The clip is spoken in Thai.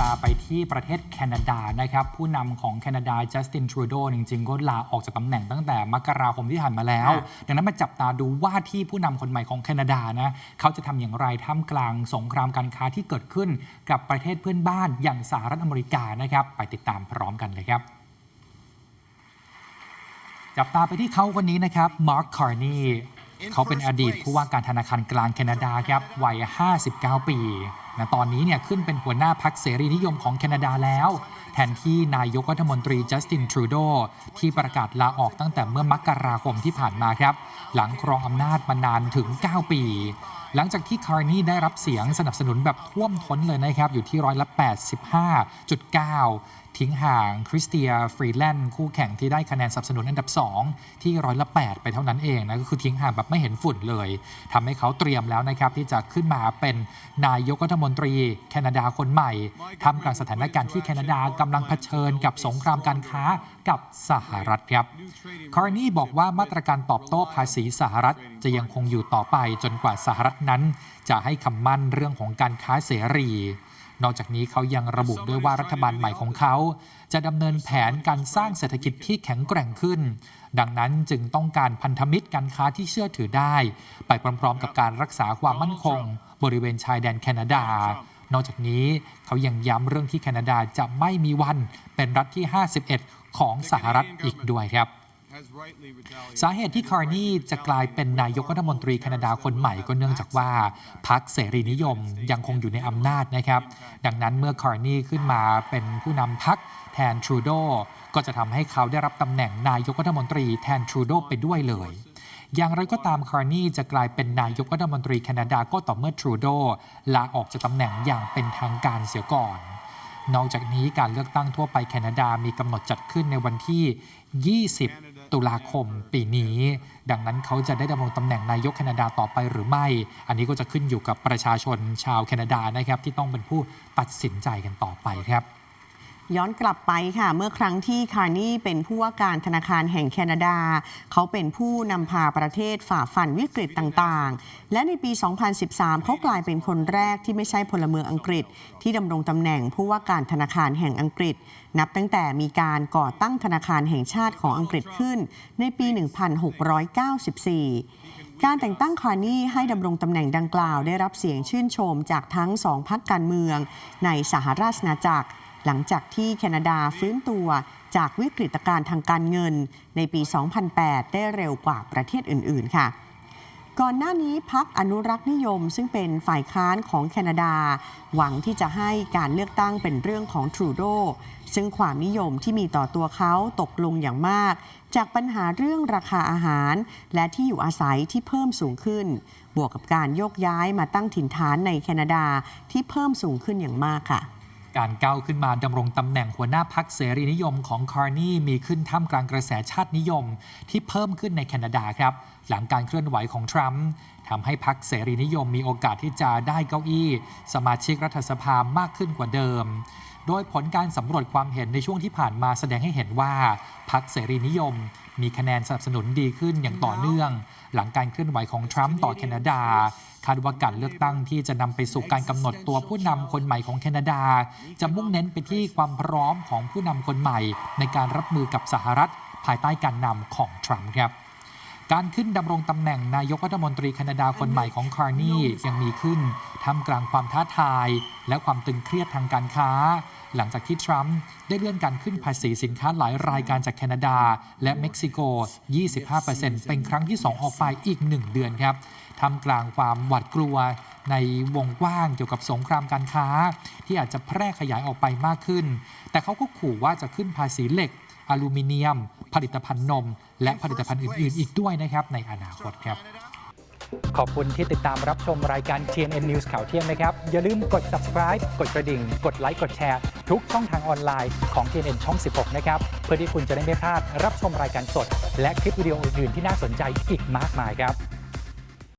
ตาไปที่ประเทศแคนาดานะครับ ผู้นำของแคนาดาจัสตินทรูโดจริง ๆ ก็ลาออกจากตำแหน่งตั้งแต่มกราคมที่ผ่านมาแล้ว ดังนั้นมาจับตาดูว่าที่ผู้นำคนใหม่ของแคนาดานะเขาจะทำอย่างไรท่ามกลางสงครามการค้าที่เกิดขึ้นกับประเทศเพื่อนบ้านอย่างสหรัฐอเมริกานะครับ ไปติดตามพร้อมกันเลยครับ จับตาไปที่เขาคนนี้นะครับ มาร์ค คาร์นี เขาเป็นอดีตผู้ว่าการธนาคารกลางแคนาดาครับ วัย 59 ปี นะตอนนี้เนี่ยขึ้นเป็นหัวหน้าพรรคเสรีนิยมของแคนาดาแล้ว แทนที่นายกรัฐมนตรีจัสตินทรูโดที่ประกาศลาออกตั้งแต่เมื่อมกราคมที่ผ่านมาครับ หลังครองอำนาจมานานถึง 9 ปี หลังจากที่คาร์นีได้รับเสียงสนับสนุนแบบท่วมท้นเลยนะครับ อยู่ที่ร้อยละ 85.9 ทิ้งห่างคริสเตียฟรีแลนด์คู่แข่งที่ได้คะแนนสนับสนุนอันดับ 2 ที่ร้อยละ 8 ไปเท่านั้นเองนะก็คือทิ้งห่างแบบไม่เห็นฝุ่นเลยทำให้เขาเตรียมแล้วนะครับที่จะขึ้นมาเป็นนายกรัฐมนตรีแคนาดาคนใหม่ทำกลางสถานการณ์ที่แคนาดากำลังเผชิญกับสงครามการค้ากับสหรัฐครับคาร์นีบอกว่ามาตรการตอบโต้ภาษีสหรัฐจะยังคงอยู่ต่อไปจนกว่าสหรัฐนั้นจะให้คำมั่นเรื่องของการค้าเสรี นอกจากนี้เขายังระบุด้วยว่ารัฐบาลใหม่ของเขา จะดำเนินแผนการสร้างเศรษฐกิจที่แข็งแกร่งขึ้น ดังนั้นจึงต้องการพันธมิตรการค้าที่เชื่อถือได้ ไปพร้อมๆ กับการรักษาความมั่นคง บริเวณชายแดนแคนาดา นอกจากนี้เขายังย้ำเรื่องที่แคนาดาจะไม่มีวันเป็นรัฐที่ 51 ของสหรัฐอีกด้วยครับ สาเหตุที่คาร์นีจะกลายเป็นนายกรัฐมนตรีแคนาดาคนใหม่ก็เนื่องจากว่าพรรคเสรีนิยมยังคงอยู่ในอำนาจนะครับ ดังนั้นเมื่อคาร์นีขึ้นมาเป็นผู้นำพรรคแทนทรูโดก็จะทำให้เขาได้รับตำแหน่งนายกรัฐมนตรีแทนทรูโดไปด้วยเลยอย่างไรก็ตามคาร์นีจะกลายเป็นนายกรัฐมนตรีแคนาดาก็ต่อเมื่อทรูโดลาออกจากตำแหน่งอย่างเป็นทางการเสียก่อน นอกจากนี้การเลือกตั้งทั่วไปแคนาดามีกำหนดจัดขึ้นในวันที่ 20 ตุลาคมปีนี้ ดังนั้นเขาจะได้ดำรงตำแหน่งนายกแคนาดาต่อไปหรือไม่ อันนี้ก็จะขึ้นอยู่กับประชาชนชาวแคนาดานะครับที่ต้องเป็นผู้ตัดสินใจกันต่อไปครับ ย้อนกลับไปค่ะ เมื่อครั้งที่คาร์นีเป็นผู้ว่าการธนาคารแห่งแคนาดา เขาเป็นผู้นำพาประเทศฝ่าฟันวิกฤตต่างๆ และในปี 2013 เขากลายเป็นคนแรกที่ไม่ใช่พลเมืองอังกฤษ ที่ดำรงตำแหน่งผู้ว่าการธนาคารแห่งอังกฤษ นับตั้งแต่มีการก่อตั้งธนาคารแห่งชาติของอังกฤษขึ้น ในปี 1694การแต่งตั้งคาร์นีให้ดำรงตำแหน่งดังกล่าวได้รับเสียงชื่นชมจากทั้งสองพรรคการเมืองในสหราชอาณาจักร หลังจากที่แคนาดาฟื้นตัวจากวิกฤตการณ์ทางการเงินในปี 2008 ได้เร็วกว่าประเทศอื่น ๆ ค่ะ ก่อนหน้านี้พักอนุรักษ์นิยมซึ่งเป็นฝ่ายค้านของแคนาดา หวังที่จะให้การเลือกตั้งเป็นเรื่องของทรูโดซึ่งความนิยมที่มีต่อตัวเขาตกลงอย่างมาก จากปัญหาเรื่องราคาอาหาร และที่อยู่อาศัยที่เพิ่มสูงขึ้น บวกกับการโยกย้ายมาตั้งถิ่นฐานในแคนาดาที่เพิ่มสูงขึ้นอย่างมากค่ะ การก้าวขึ้นมาดำรงตำแหน่งหัวหน้าพักเสรีนิยมของคาร์นีมีขึ้นท่ามกลางกระแสชาตินิยม ที่เพิ่มขึ้นในแคนาดาครับ หลังการเคลื่อนไหวของทรัมป์ทำให้พักเสรีนิยมมีโอกาสที่จะได้เก้าอี้ สมาชิกรัฐสภามากขึ้นกว่าเดิม โดยผลการสำรวจความเห็นในช่วงที่ผ่านมาแสดงให้เห็นว่าพรรคเสรีนิยม มีคะแนนสนับสนุนดีขึ้นอย่างต่อเนื่อง หลังการเคลื่อนไหวของทรัมป์ต่อแคนาดา คาดว่าการเลือกตั้งที่จะนำไปสู่การกำหนดตัวผู้นำคนใหม่ของแคนาดา จะมุ่งเน้นไปที่ความพร้อมของผู้นำคนใหม่ ในการรับมือกับสหรัฐ ภายใต้การนำของทรัมป์ครับ การขึ้นดำรงตำแหน่งนายกรัฐมนตรีแคนาดาคนใหม่ของคาร์นียังมีขึ้นท่ามกลางความท้าทาย และความตึงเครียดทางการค้า หลังจากที่ทรัมป์ได้เลื่อนการขึ้นภาษีสินค้าหลายรายการจากแคนาดา และเม็กซิโก 25%เป็นครั้งที่ 2 ออกไปอีก 1 เดือนครับท่ามกลางความหวาดกลัวในวงกว้างเกี่ยวกับสงครามการค้า ที่อาจจะแพร่ขยายออกไปมากขึ้น แต่เขาก็ขู่ว่าจะขึ้นภาษีเหล็ก อลูมิเนียม ผลิตภัณฑ์นม และผลิตภัณฑ์อื่น ๆ อีกด้วยนะครับในอนาคตครับ ขอบคุณที่ติดตามรับชมรายการ TNN News ข่าวเที่ยงนะครับ อย่าลืมกด subscribe กดกระดิ่ง กดไลค์ กดแชร์ ทุกช่องทางออนไลน์ของ TNN ช่อง 16 นะครับ เพื่อที่คุณจะได้ไม่พลาดรับชมรายการสด และคลิปวิดีโออื่นๆที่น่าสนใจอีกมากมายครับ